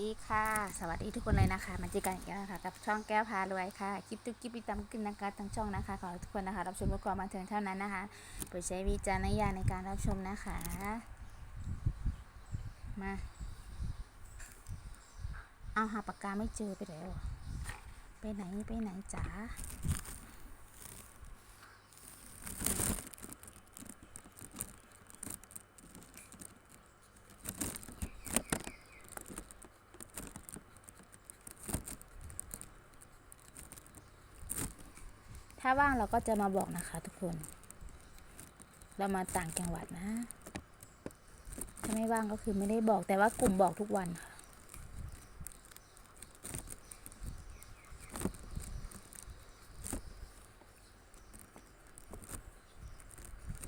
ดีค่ะ สวัสดีทุกคนเลยนะคะมาเจอกันอีกแล้วนะคะกับช่องแก้วพารวยค่ะคลิปตุ๊กกิ๊บตามขึ้นนะคะทั้งช่องนะคะขอทุกคนนะคะรับชมเพื่อความบันเทิงเท่านั้นนะคะโปรดใช้วิจารณญาณในการรับชมนะคะ มาเอาหาปากกาไม่เจอไปแล้วะไปไหนไปไหนจ๋า ถ้าว่างเราก็จะมาบอกนะคะทุกคน เรามาต่างจังหวัดนะ ถ้าไม่ว่างก็คือไม่ได้บอกแต่ว่ากลุ่มบอกทุกวันค่ะ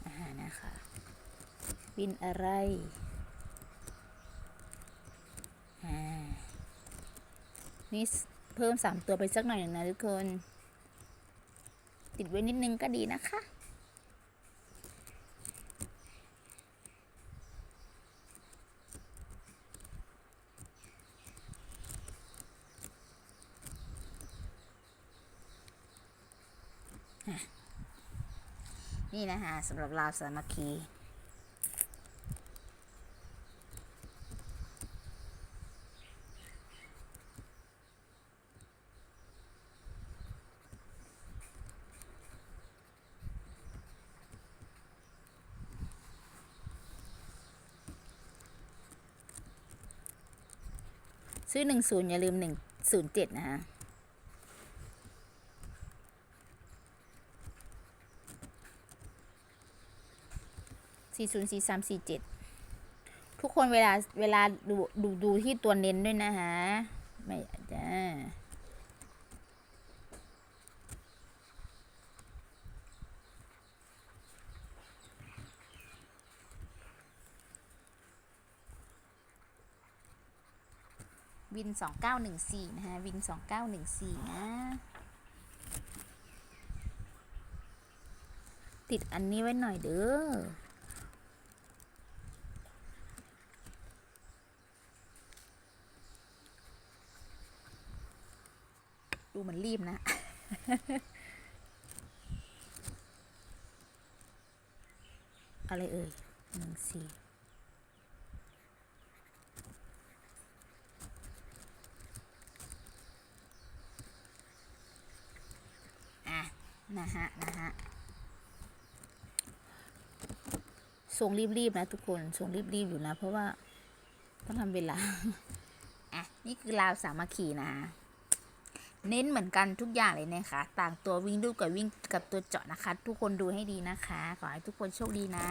อาหารนะคะบินอะไรนี่เพิ่มสามตัวไปสักหน่อยหนึ่งนะทุกคน ติดไว้นิดนึงก็ดีนะคะ นี่นะคะสำหรับลาวสามัคคี ซื้อหนึ่งศูนย์อย่าลืมหนึ่งศูนย์เจ็ดนะคะสี่ศูนย์สี่สามสี่เจ็ดทุกคนเวลาเวลาดูดูดูที่ตัวเน้นด้วยนะคะไม่จ้า วินสองเก้าหนึ่งสี่นะคะวินสองเก้าหนึ่งสี่นะ ติดอันนี้ไว้หน่อยเด้อดูเหมือนรีบนะ อะไรเอ่ยหนึ่งสี่อะ นะฮะนะฮะส่งรีบๆนะทุกคนส่งรีบๆอยู่นะ เพราะว่าต้องทำเวลาอะนี่คือลาวสามัคคีนะเน้นเหมือนกันทุกอย่างเลยนะคะต่างตัววิ่งดูกับวิ่งกับตัวเจาะนะคะ ทุกคนดูให้ดีนะคะ ขอให้ทุกคนโชคดีนะ